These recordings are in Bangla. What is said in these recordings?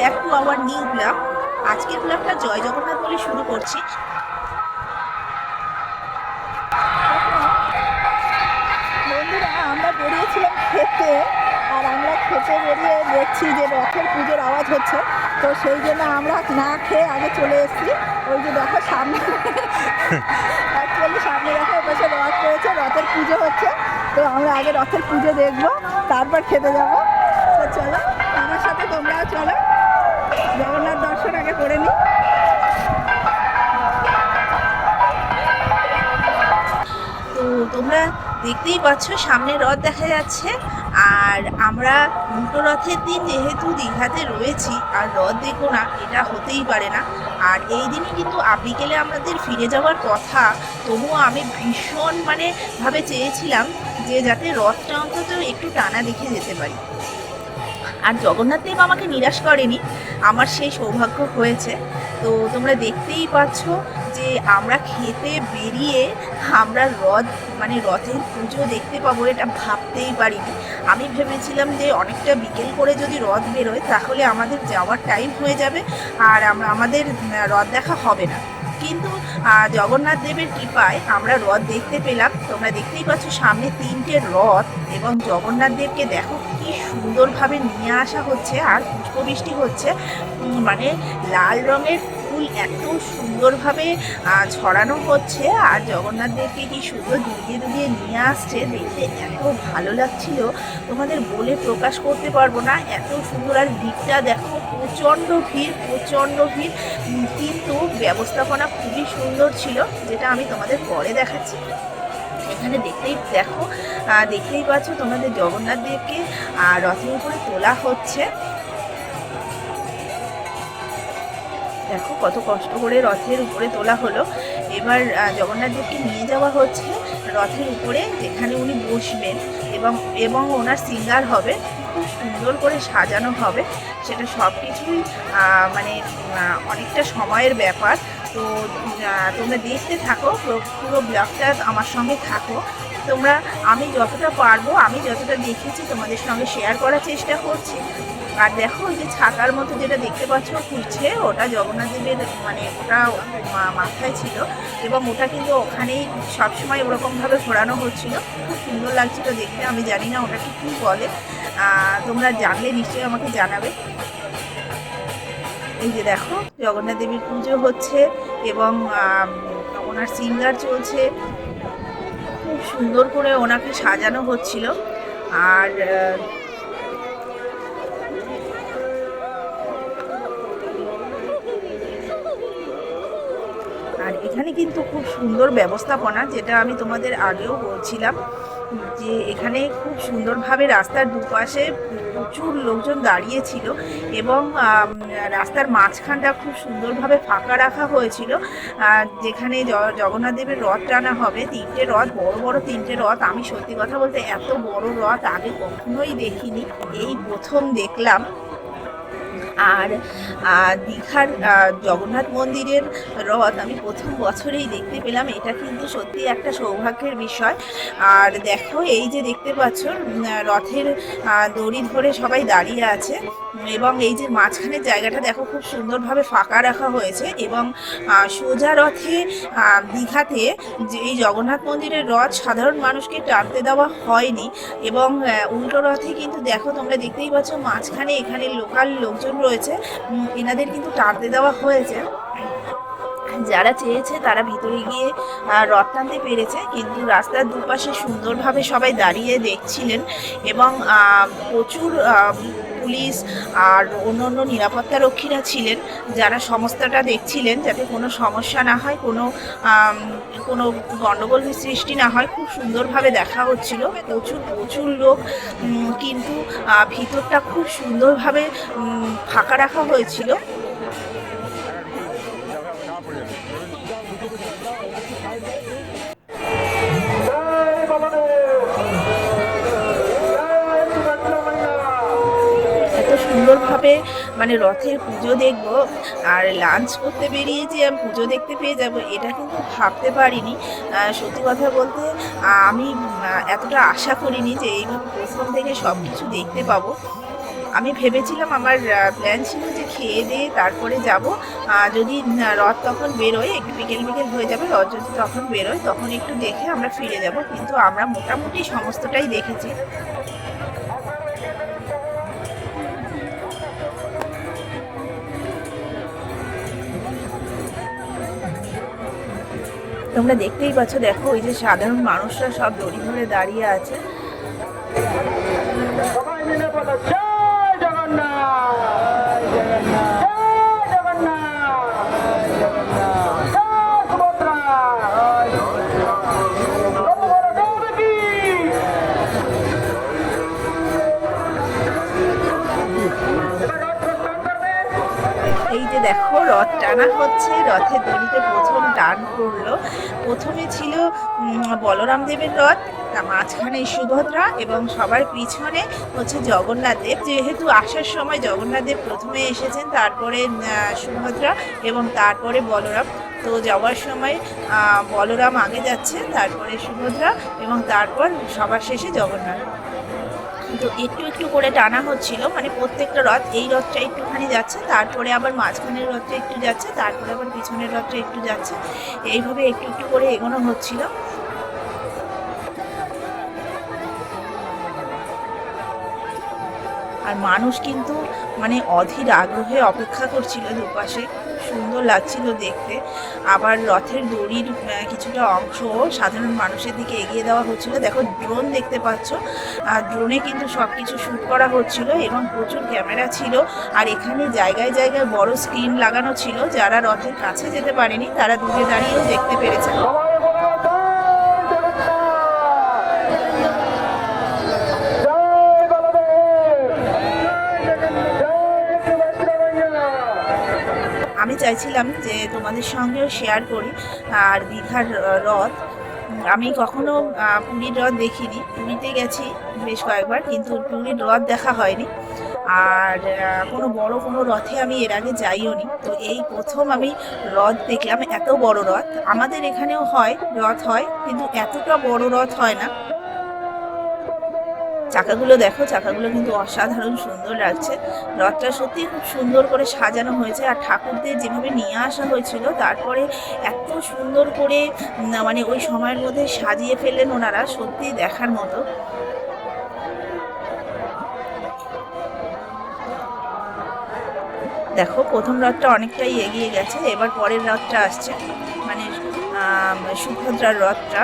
Back to our new blog আজকের ব্লগটা জয় জগন্নাথ বলে শুরু করছি। বন্ধুরা, আমরা বেরিয়েছিলাম খেতে, আর আমরা খেতে বেরিয়ে দেখছি যে রথের পুজোর আওয়াজ হচ্ছে। তো সেই জন্য আমরা না খেয়ে আগে চলে এসেছি। ওই যে দেখো সামনে। অ্যাকচুয়ালি সামনে দেখো এপাশে রথ রয়েছে, রথের পুজো হচ্ছে। তো আমরা আগে রথের পুজো দেখব, তারপর খেতে যাব। তো চলো আমার সাথে তোমরাও চলো। জগন্নাথ দর্শন আগে করে নিই। তো তোমরা দেখতেই পাচ্ছ, সামনে রথ দেখা যাচ্ছে, আর আমরা উল্টো রথের দিন যেহেতু দীঘাতে রয়েছি, আর রথ দেখো না, এটা হতেই পারে না। আর এই দিনই কিন্তু বিকেলে আমাদের ফিরে যাওয়ার কথা, তবুও আমি ভীষণ মানে ভাবে চেয়েছিলাম যে যাতে রথটা অন্তত একটু টানা দেখে যেতে পারি। আর জগন্নাথ দেব আমাকে নিরাশ করেনি, আমার সেই সৌভাগ্য হয়েছে। তো তোমরা দেখতেই পাচ্ছ যে আমরা খেতে বেরিয়ে আমরা রথ মানে রথের পুজো দেখতে পাবো এটা ভাবতেই পারিনি। আমি ভেবেছিলাম যে অনেকটা বিকেল করে যদি রথ বেরোয় তাহলে আমাদের যাওয়ার টাইম হয়ে যাবে আর আমরা, আমাদের রথ দেখা হবে না। কিন্তু জগন্নাথ দেবের কৃপায় আমরা রথ দেখতে পেলাম। তোমরা দেখতেই পাচ্ছ সামনে তিনটে রথ এবং জগন্নাথ দেবকে দেখো কি সুন্দরভাবে নিয়ে আসা হচ্ছে আর পুষ্পবৃষ্টি হচ্ছে। মানে লাল রঙের ফুল এত সুন্দরভাবে ছড়ানো হচ্ছে। আর জগন্নাথ দেবকে কি সুন্দর দুলিয়ে দুলিয়ে নিয়ে আসছে, দেখতে এত ভালো লাগছিল। তোমাদের বলে প্রকাশ করতে পারব না। এত সুন্দর আর ভিড়টা দেখো, প্রচণ্ড ভিড় প্রচণ্ড ভিড়। কিন্তু ব্যবস্থাপনা খুবই সুন্দর ছিল, যেটা আমি তোমাদের পরে দেখাচ্ছি। এখানে দেখতেই দেখো দেখতেই পাচ্ছ তোমাদের জগন্নাথ দেবকে রথের উপরে তোলা হচ্ছে। দেখো কত কষ্ট করে রথের উপরে তোলা হলো। এবার জগন্নাথ দেবকে নিয়ে যাওয়া হচ্ছে। রথের উপরে যেখানে উনি বসবেন এবং এবং ওনার সিঙ্গার হবে, খুব সুন্দর করে সাজানো হবে। সেটা সব কিছুই মানে অনেকটা সময়ের ব্যাপার। তো তোমরা দেখতে থাকো, পুরো ব্লগটা আমার সঙ্গে থাকো। তোমরা, আমি যতটা পারব, আমি যতটা দেখেছি, তোমাদের সঙ্গে শেয়ার করার চেষ্টা করছি। আর দেখো ওই যে ছাতার মতো যেটা দেখতে পাচ্ছ ঘুরছে ওটা জগন্নাথ দেবের মানে ওটা মাথায় ছিল এবং ওটা কিন্তু ওখানেই সবসময় ওরকমভাবে ঘোরানো হচ্ছিল। খুব সুন্দর লাগছিল দেখতে, আমি জানি না ওটাকে কী বলে। তোমরা জানলে নিশ্চয়ই আমাকে জানাবে। এই যে দেখো, জগন্নাথ দেবীর পুজো হচ্ছে এবং ওনার সিঙ্গার চলছে। খুব সুন্দর করে ওনাকে সাজানো হচ্ছিল। আর এখানে কিন্তু খুব সুন্দর ব্যবস্থাপনা, যেটা আমি তোমাদের আগেও বলছিলাম, যে এখানে খুব সুন্দরভাবে রাস্তার দুপাশে প্রচুর লোকজন দাঁড়িয়েছিল এবং রাস্তার মাঝখানটা খুব সুন্দরভাবে ফাঁকা রাখা হয়েছিল। যেখানে জগন্নাথ দেবের রথ টানা হবে, তিনটে রথ, বড় বড় তিনটে রথ, আমি সত্যি কথা বলতে এত বড় রথ আগে কখনোই দেখিনি। এই প্রথম দেখলাম। আর দীঘার জগন্নাথ মন্দিরের রথ আমি প্রথম বছরেই দেখতে পেলাম। এটা কিন্তু সত্যি একটা সৌভাগ্যের বিষয়। আর দেখো, এই যে দেখতে পাচ্ছ রথের দড়ি ধরে সবাই দাঁড়িয়ে আছে। এবং এই যে মাঝখানের জায়গাটা দেখো খুব সুন্দরভাবে ফাঁকা রাখা হয়েছে এবং সোজা রথে দীঘাতে যে এই জগন্নাথ মন্দিরের রথ সাধারণ মানুষকে টানতে দেওয়া হয়নি এবং উল্টো রথে কিন্তু দেখো তোমরা দেখতেই পাচ্ছ মাঝখানে এখানে লোকাল লোকজন রয়েছে এনাদের কিন্তু টানতে দেওয়া হয়েছে। যারা চেয়েছে তারা ভিতরে গিয়ে রথ টানতে পেরেছে কিন্তু রাস্তার দুপাশে সুন্দরভাবে সবাই দাঁড়িয়ে দেখছিলেন এবং প্রচুর পুলিশ আর অন্য অন্য নিরাপত্তা রক্ষীরা ছিলেন, যারা সমস্যাটা দেখছিলেন যাতে কোনো সমস্যা না হয়, কোনো কোনো গণ্ডগোল সৃষ্টি না হয়। খুব সুন্দরভাবে দেখা হচ্ছিল। প্রচুর প্রচুর লোক কিন্তু ভিতরটা খুব সুন্দরভাবে ফাঁকা রাখা হয়েছিল। সুন্দরভাবে মানে রথের পুজো দেখব। আর লাঞ্চ করতে বেরিয়ে যে আমি পুজো দেখতে পেয়ে যাব। এটা কিন্তু ভাবতে পারিনি। সত্যি কথা বলতে আমি এতটা আশা করিনি যে এইভাবে প্রথম থেকে সব কিছু দেখতে পাবো। আমি ভেবেছিলাম আমার প্ল্যান ছিল যে খেয়ে দিয়ে তারপরে যাব। যদি রথ তখন বেরোয়, একটু বিকেল বিকেল হয়ে যাবে, রথ যদি তখন বেরোয়, তখন একটু দেখে আমরা ফিরে যাব। কিন্তু আমরা মোটামুটি সমস্তটাই দেখেছি। তোমরা দেখতেই পাচ্ছ দেখো ওই যে সাধারণ মানুষরা সব দড়ি ধরে দাঁড়িয়ে আছে। টানা হচ্ছে রথের দড়িতে প্রথম টান পড়ল। প্রথমে ছিল বলরাম দেবের রথ, তার মাঝখানে সুভদ্রা এবং সবার পিছনে হচ্ছে জগন্নাথ দেব। যেহেতু আসার সময় জগন্নাথ দেব প্রথমে এসেছেন, তারপরে সুভদ্রা এবং তারপরে বলরাম। তো যাওয়ার সময় বলরাম আগে যাচ্ছে, তারপরে সুভদ্রা এবং তারপর সবার শেষে জগন্নাথ। তো একটু একটু করে টানা হচ্ছিল। মানে প্রত্যেকটা রথ এই রথটা একটুখানি যাচ্ছে, তারপরে আবার মাঝখানের রথটা একটু যাচ্ছে, তারপরে আবার পিছনের রথটা একটু যাচ্ছে। এইভাবে একটু একটু করে এগোনো হচ্ছিল। আর মানুষ কিন্তু মানে অধীর আগ্রহে অপেক্ষা করছিল দুপাশে। সুন্দর লাগছিল দেখতে। আবার রথের দড়ির কিছুটা অংশ সাধারণ মানুষের দিকে এগিয়ে দেওয়া হচ্ছিল। দেখো ড্রোন দেখতে পাচ্ছ। আর ড্রোনে কিন্তু সব কিছু শ্যুট করা হচ্ছিল এবং প্রচুর ক্যামেরা ছিল। আর এখানে জায়গায় জায়গায় বড় স্ক্রিন লাগানো ছিল। যারা রথের কাছে যেতে পারেনি, তারা দূরে দাঁড়িয়েও দেখতে পেরেছে। চাইছিলাম যে তোমাদের সঙ্গেও শেয়ার করি। আর দীঘার রথ, আমি কখনো পুরীর রথ দেখিনি। পুরীতে গেছি বেশ কয়েকবার, কিন্তু পুরীর রথ দেখা হয়নি। আর কোনো বড় কোনো রথে আমি এর আগে যাইও নি। তো এই প্রথম আমি রথ দেখলাম, এত বড় রথ। আমাদের এখানেও হয়, রথ হয়, কিন্তু এতটা বড় রথ হয় না। চাকাগুলো দেখো, চাকাগুলো কিন্তু অসাধারণ সুন্দর লাগছে। রথটা সত্যি খুব সুন্দর করে সাজানো হয়েছে আর ঠাকুরদের যেভাবে নিয়ে আসা হয়েছিল, তারপরে এত সুন্দর করে মানে ওই সময়ের মধ্যে সাজিয়ে ফেললেন ওনারা সত্যি দেখার মতো। দেখো, প্রথম রথটা অনেকটাই এগিয়ে গেছে, এবার পরের রথটা আসছে মানে সুভদ্রার রথটা।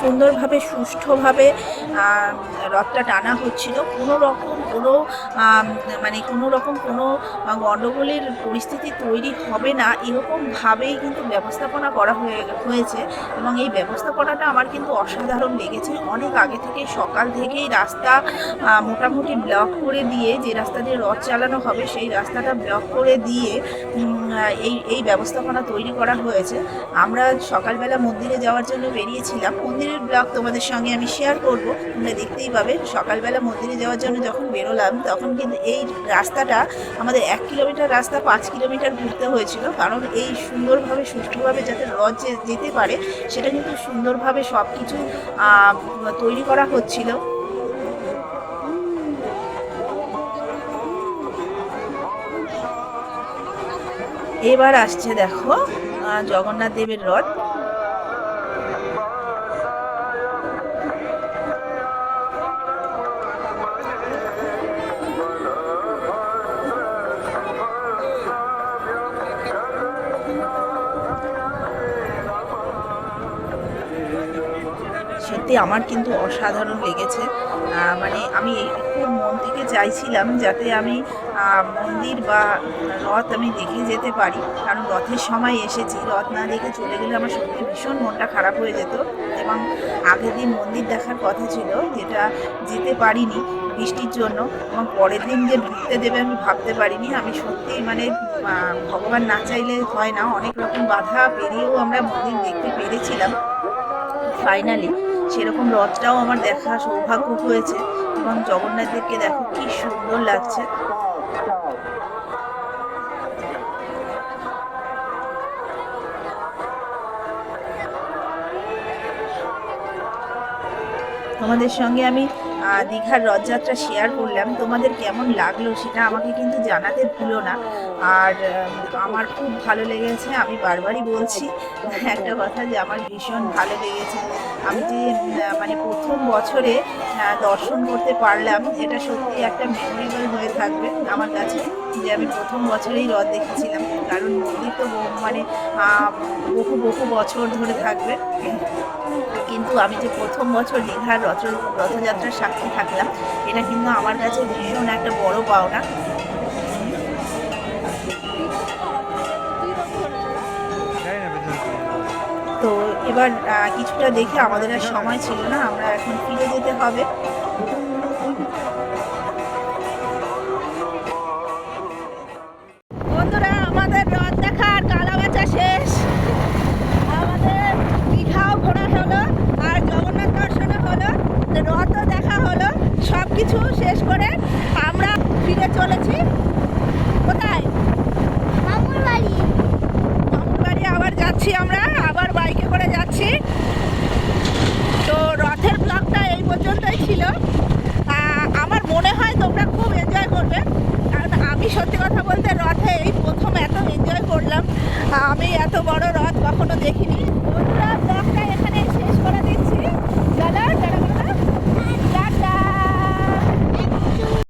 সুন্দরভাবে সুষ্ঠুভাবে রথটা টানা হচ্ছিল। কোনো রকম কোনো মানে কোনো রকম কোনো গণ্ডগোলের পরিস্থিতি তৈরি হবে না এরকমভাবেই কিন্তু ব্যবস্থাপনা করা হয়ে, হয়েছে এবং এই ব্যবস্থাপনাটা আমার কিন্তু অসাধারণ লেগেছে। অনেক আগে থেকে সকাল থেকেই রাস্তা মোটামুটি ব্লক করে দিয়ে যে রাস্তা দিয়ে রথ চালানো হবে, সেই রাস্তাটা ব্লক করে দিয়ে এই এই ব্যবস্থাপনা তৈরি করা হয়েছে। আমরা সকালবেলা মন্দিরে যাওয়ার জন্য বেরিয়েছিলাম। মন্দিরের ব্লক তোমাদের সঙ্গে আমি শেয়ার করব, তোমরা দেখতেই পাবে। সকালবেলা মন্দিরে যাওয়ার জন্য যখন বেরোলাম, তখন কিন্তু এই রাস্তাটা আমাদের এক কিলোমিটার রাস্তা পাঁচ কিলোমিটার ঘুরতে হয়েছিল। কারণ এই সুন্দরভাবে, সুষ্ঠুভাবে যাতে রথ যেতে পারে, সেটা কিন্তু সুন্দরভাবে সব কিছু তৈরি করা হচ্ছিল। এবার আসছে দেখো জগন্নাথ দেবের রথ। সত্যি আমার কিন্তু অসাধারণ লেগেছে। মানে আমি খুব মন থেকে চাইছিলাম যাতে আমি মন্দির বা রথ আমি দেখে যেতে পারি। কারণ রথের সময় এসেছি, রথ না দেখে চলে গেলে আমার সত্যি ভীষণ মনটা খারাপ হয়ে যেত। এবং আগের দিন মন্দির দেখার কথা ছিল, যেটা যেতে পারিনি বৃষ্টির জন্য। এবং পরের দিন যে ঢুকতে দেবে আমি ভাবতে পারিনি। আমি সত্যি মানে ভগবান না চাইলে হয় না। অনেক রকম বাধা পেরিয়েও আমরা মন্দির দেখতে পেরেছিলাম। ফাইনালি সেরকম রথটাও আমার দেখা সৌভাগ্য হয়েছে এবং জগন্নাথদেরকে দেখো কি সুন্দর লাগছে। আমাদের সঙ্গে আমি দীঘার রথযাত্রা শেয়ার করলাম, তোমাদের কেমন লাগল সেটা আমাকে কিন্তু জানাতে ভুলো না। আর আমার খুব ভালো লেগেছে, আমি বারবারই বলছি, একটা কথা যে আমার ভীষণ ভালো লেগেছে। আমি যে মানে প্রথম বছরে দর্শন করতে পারলাম, এটা সত্যি একটা মেমোরেবল হয়ে থাকবে আমার কাছে। যে আমি প্রথম বছরেই রথ দেখেছিলাম, কারণ মন্দির তো মানে বহু বহু বছর ধরে থাকবে। কিন্তু আমি যে প্রথম বছর দীঘার রথ রথযাত্রার সাক্ষী থাকলাম, এটা কিন্তু আমার কাছে ভীষণ একটা বড় পাওনা। তো এবার কিছুটা দেখে আমাদের আর সময় ছিল না, আমরা এখন ফিরে যেতে হবে।